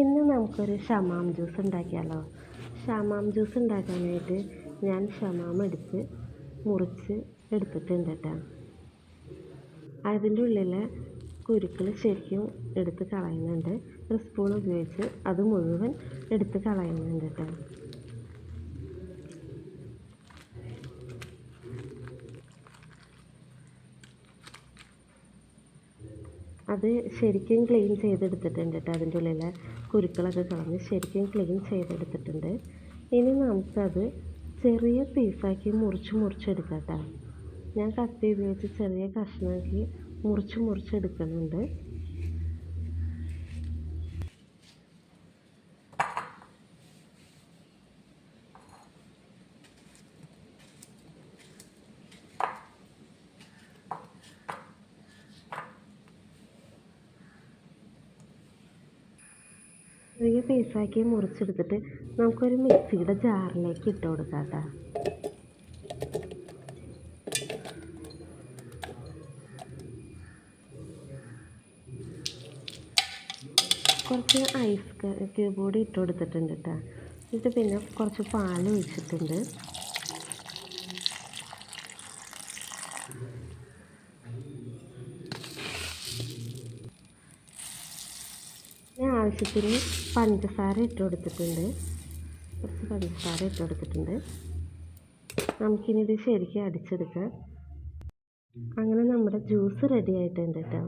ഇന്ന് നമുക്കൊരു ഷമാം ജ്യൂസ് ഉണ്ടാക്കിയാലോ? ഷമാം ജ്യൂസ് ഉണ്ടാക്കാനായിട്ട് ഞാൻ ഷമാം എടുത്ത് മുറിച്ച് എടുത്തിട്ടുണ്ട് കേട്ടോ അതിന്റെ ഉള്ളിലെ കുരുക്കൾ ശരിക്കും എടുത്ത് കളയുന്നുണ്ട്. ഒരു സ്പൂൺ ഉപയോഗിച്ച് അത് മുഴുവൻ എടുത്ത് കളയുന്നുണ്ട് കേട്ടോ അത് ശരിക്കും ക്ലീൻ ചെയ്തെടുത്തിട്ടുണ്ട് കേട്ടോ അതിന്റെ ഉള്ളിലെ കുരുക്കളൊക്കെ കളഞ്ഞ് ശരിക്കും ക്ലീൻ ചെയ്തെടുത്തിട്ടുണ്ട്. ഇനി നമുക്കത് ചെറിയ പീസാക്കി മുറിച്ച് മുറിച്ചെടുക്കാം കേട്ടോ ഞാൻ കത്തി ഉപയോഗിച്ച് ചെറിയ കഷ്ണമാക്കി മുറിച്ച് മുറിച്ചെടുക്കുന്നുണ്ട്. ചെറിയ പീസാക്കി മുറിച്ചെടുത്തിട്ട് നമുക്കൊരു മിക്സിയുടെ ജാറിലേക്ക് ഇട്ട് കൊടുക്കാം കേട്ടോ കുറച്ച് ഐസ് ക്യൂബ് കൂടി ഇട്ട് കൊടുത്തിട്ടുണ്ട് കേട്ടോ എന്നിട്ട് പിന്നെ കുറച്ച് പാൽ ഒഴിച്ചിട്ടുണ്ട്. ആവശ്യത്തിന് പഞ്ചസാര ഇട്ട് കൊടുത്തിട്ടുണ്ട്. കുറച്ച് പഞ്ചസാര ഇട്ട് കൊടുത്തിട്ടുണ്ട്. ശരിക്കും അടിച്ചെടുക്കാം. അങ്ങനെ നമ്മുടെ ജ്യൂസ് റെഡി ആയിട്ടുണ്ട് കേട്ടോ.